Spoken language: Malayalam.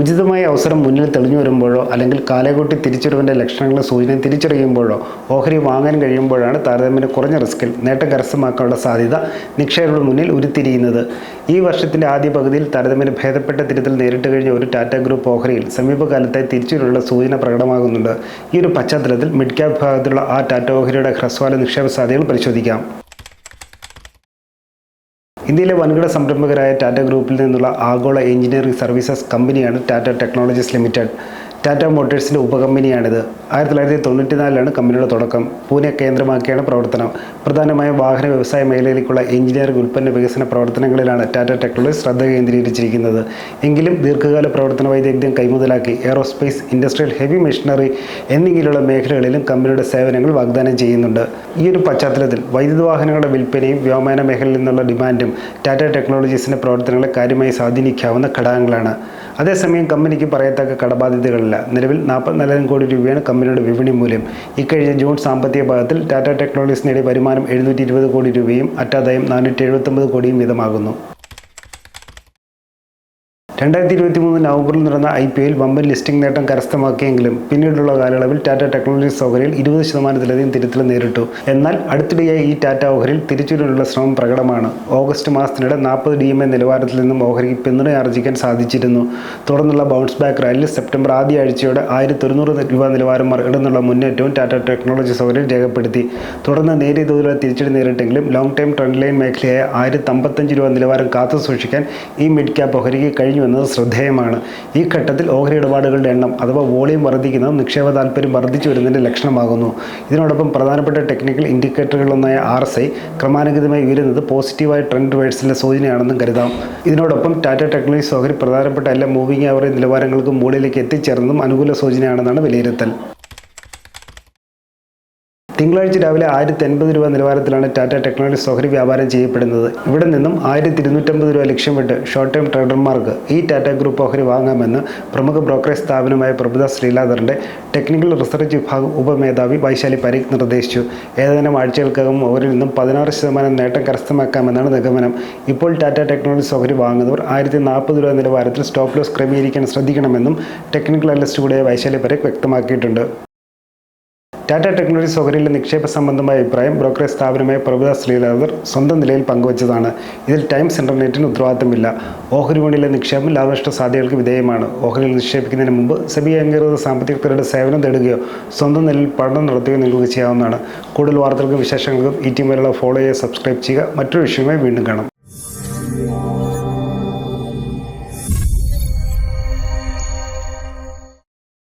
ഉചിതമായ അവസരം മുന്നിൽ തെളിഞ്ഞു വരുമ്പോഴോ അല്ലെങ്കിൽ കാലകൂട്ടി തിരിച്ചറിവിന്റെ ലക്ഷണങ്ങൾ സൂചന തിരിച്ചറിയുമ്പോഴോ ഓഹരി വാങ്ങാൻ കഴിയുമ്പോഴാണ് താരതമ്യേന കുറഞ്ഞ റിസ്കിൽ നേട്ടം കരസ്ഥമാക്കാനുള്ള സാധ്യത നിക്ഷേപകരുടെ മുന്നിൽ ഉരുത്തിരിയുന്നത്. ഈ വർഷത്തിന്റെ ആദ്യ പകുതിയിൽ താരതമ്യേന ഭേദപ്പെട്ട തിരുത്തൽ നേരിട്ട് കഴിഞ്ഞ ഒരു ടാറ്റ ഗ്രൂപ്പ് ഓഹരിയിൽ സമീപകാലത്തെ തിരിച്ചുള്ള സൂചന പ്രകടമാകുന്നുണ്ട്. ഈ ഒരു പശ്ചാത്തലത്തിൽ മിഡ് ക്യാപ് വിഭാഗത്തിലുള്ള ആ ടാറ്റ ഓഹരിയുടെ ഹ്രസ്വകാല നിക്ഷേപ സാധ്യതകൾ പരിശോധിക്കാം. ഇന്ത്യയിലെ വൻകിട സംരംഭകരായ ടാറ്റ ഗ്രൂപ്പിൽ നിന്നുള്ള ആഗോള എഞ്ചിനീയറിംഗ് സർവീസസ് കമ്പനിയാണ് ടാറ്റ ടെക്നോളജീസ് ലിമിറ്റഡ്. ടാറ്റ മോട്ടോഴ്സിന്റെ ഉപകമ്പനിയാണിത്. ആയിരത്തി തൊള്ളായിരത്തി തൊണ്ണൂറ്റി നാലിലാണ് കമ്പനിയുടെ തുടക്കം. പൂനെ കേന്ദ്രമാക്കിയാണ് പ്രവർത്തനം. പ്രധാനമായും വാഹന വ്യവസായ മേഖലയിലേക്കുള്ള എഞ്ചിനീയറിംഗ് ഉൽപ്പന്ന വികസന പ്രവർത്തനങ്ങളിലാണ് ടാറ്റ ടെക്നോളജി ശ്രദ്ധ കേന്ദ്രീകരിച്ചിരിക്കുന്നത്. എങ്കിലും ദീർഘകാല പ്രവർത്തന വൈദഗ്ധ്യം കൈമുതലാക്കി എയറോസ്പേസ് ഇൻഡസ്ട്രിയൽ ഹെവി മെഷീനറി എന്നിങ്ങനെയുള്ള മേഖലകളിലും കമ്പനിയുടെ സേവനങ്ങൾ വാഗ്ദാനം ചെയ്യുന്നുണ്ട്. ഈ ഒരു പശ്ചാത്തലത്തിൽ വൈദ്യുത വാഹനങ്ങളുടെ വിൽപ്പനയും വ്യോമയാന മേഖലയിൽ നിന്നുള്ള ഡിമാൻഡും ടാറ്റ ടെക്നോളജീസിന്റെ പ്രവർത്തനങ്ങളെ കാര്യമായി സ്വാധീനിക്കാവുന്ന ഘടകങ്ങളാണ്. അതേസമയം കമ്പനിക്ക് പറയത്തക്ക കടബാധ്യതകളില്ല. നിലവിൽ നാൽപ്പത്തിനാലായിരം കോടി രൂപയാണ് കമ്പനിയുടെ വിപണി മൂല്യം. ഇക്കഴിഞ്ഞ ജൂൺ സാമ്പത്തിക ഭാഗത്തിൽ ടാറ്റ ടെക്നോളജീസ് നേടിയ വരുമാനം എഴുന്നൂറ്റി ഇരുപത് കോടി രൂപയും അറ്റാദായം നാനൂറ്റി എഴുപത്തൊമ്പത് കോടിയും വീതമാകുന്നു. രണ്ടായിരത്തി ഇരുപത്തി മൂന്ന് നവംബറിൽ നടന്ന ഐ പി എൽ വമ്പൻ ലിസ്റ്റിംഗ് നേട്ടം കരസ്ഥമാക്കിയെങ്കിലും പിന്നീടുള്ള കാലയളവിൽ ടാറ്റ ടെക്നോളജീസ് ഓഹരിയിൽ ഇരുപത് ശതമാനത്തിലധികം തിരുത്തൽ നേരിട്ടു. എന്നാൽ അടുത്തിടെയായി ഈ ടാറ്റ ഓഹരിയിൽ തിരിച്ചുവരാനുള്ള ശ്രമം പ്രകടമാണ്. ഓഗസ്റ്റ് മാസത്തിനിടെ നാൽപ്പത് ഡി എം എ നിലവാരത്തിൽ നിന്നും ഓഹരിക്ക് പിന്തുണ ആർജിക്കാൻ സാധിച്ചിരുന്നു. തുടർന്നുള്ള ബൗൺസ് ബാക്ക് റാലിയിൽ സെപ്റ്റംബർ ആദ്യ ആഴ്ചയോടെ ആയിരത്തി ഒരുന്നൂറ് രൂപ നിലവാരം മറികടന്നുള്ള മുന്നേറ്റവും ടാറ്റ ടെക്നോളജീസ് ഓഹരിയിൽ രേഖപ്പെടുത്തി. തുടർന്ന് നേരിയ തോതിലുള്ള തിരിച്ചടി നേരിട്ടെങ്കിലും ലോങ് ടൈം ട്രെൻഡ് ലൈൻ മേഖലയായ ആയിരത്തി അമ്പത്തഞ്ച് രൂപ നിലവാരം കാത്തു സൂക്ഷിക്കാൻ ഈ മിഡ് ക്യാപ്പ് ഓഹരിക്ക് കഴിഞ്ഞുവെന്നത് ശ്രദ്ധേയമാണ്. ഈ ഘട്ടത്തിൽ ഓഹരി ഇടപാടുകളുടെ എണ്ണം അഥവാ വോളിയം വർദ്ധിക്കുന്നത് നിക്ഷേപ താല്പര്യം വർദ്ധിച്ചു വരുന്നതിന്റെ ലക്ഷണമാകുന്നു. ഇതിനോടൊപ്പം പ്രധാനപ്പെട്ട ടെക്നിക്കൽ ഇൻഡിക്കേറ്ററുകളൊന്നായ ആർ എസ് ഐ ക്രമാനുഗതമായി ഉയരുന്നത് പോസിറ്റീവായ ട്രെൻഡ് വേഴ്സിന്റെ സൂചനയാണെന്നും കരുതാം. ഇതിനോടൊപ്പം ടാറ്റ ടെക്നോളജീസ് ഓഹരി പ്രധാനപ്പെട്ട എല്ലാ മൂവിംഗ് ആവറേജ് നിലവാരങ്ങൾക്കും മുകളിലേക്ക് എത്തിച്ചേർന്നതും അനുകൂല സൂചനയാണെന്നാണ് വിലയിരുത്തൽ. തിങ്കളാഴ്ച രാവിലെ ആയിരത്തി എൺപത് രൂപ നിലവാരത്തിലാണ് ടാറ്റ ടെക്നോളജീസ് ഓഹരി വ്യാപാരം ചെയ്യപ്പെടുന്നത്. ഇവിടെ നിന്നും ആയിരത്തി ഇരുന്നൂറ്റമ്പത് രൂപ ലക്ഷ്യമിട്ട് ഷോർട്ട് ടേം ട്രേഡർമാർക്ക് ഈ ടാറ്റ ഗ്രൂപ്പ് ഓഹരി വാങ്ങാമെന്ന് പ്രമുഖ ബ്രോക്കറേജ് സ്ഥാപനമായ പ്രഭുദ ശ്രീലാദറിന്റെ ടെക്നിക്കൽ റിസർച്ച് വിഭാഗം ഉപമേധാവി വൈശാലി പരീഖ് നിർദ്ദേശിച്ചു. ഏതാനും ആഴ്ചകൾക്കകം ഓഹരിൽ നിന്നും പതിനാറ് ശതമാനം നേട്ടം കരസ്ഥമാക്കാമെന്നാണ് നിഗമനം. ഇപ്പോൾ ടാറ്റ ടെക്നോളജി ഓഹരി വാങ്ങുന്നവർ ആയിരത്തി നാൽപ്പത് രൂപ നിലവാരത്തിൽ സ്റ്റോപ്പ് ലോസ് ക്രമീകരിക്കാൻ ശ്രദ്ധിക്കണമെന്നും ടെക്നിക്കൽ അനലിസ്റ്റ് കൂടിയ വൈശാലി പരീഖ് വ്യക്തമാക്കിയിട്ടുണ്ട്. ടാറ്റ ടെക്നോളജി ഓഹരിയിലെ നിക്ഷേപ സംബന്ധമായ അഭിപ്രായം ബ്രോക്കറേജ് സ്ഥാപനമായ പ്രഭുദാസ് ശ്രീലാദർ സ്വന്തം നിലയിൽ പങ്കുവച്ചതാണ്. ഇതിൽ ടൈംസ് ഇന്റർനെറ്റിന് ഉത്തരവാദിത്തമില്ല. ഓഹരി വിപണിയിലെ നിക്ഷേപം ലാഭനഷ്ട സാധ്യതകൾക്ക് വിധേയമാണ്. ഓഹരിയിൽ നിക്ഷേപിക്കുന്നതിന് മുമ്പ് സെബി അംഗീകൃത സാമ്പത്തിക വിദഗ്ധരുടെ സേവനം തേടുകയോ സ്വന്തം നിലയിൽ പഠനം നടത്തുകയോ നിങ്ങൾക്ക് ചെയ്യാവുന്നതാണ്. കൂടുതൽ വാർത്തകൾക്കും വിശേഷങ്ങൾക്കും ഈ ടീം വരെയുള്ള ഫോളോ ചെയ്യുക സബ്സ്ക്രൈബ് ചെയ്യുക. മറ്റൊരു വിഷയമായി വീണ്ടും കാണാം.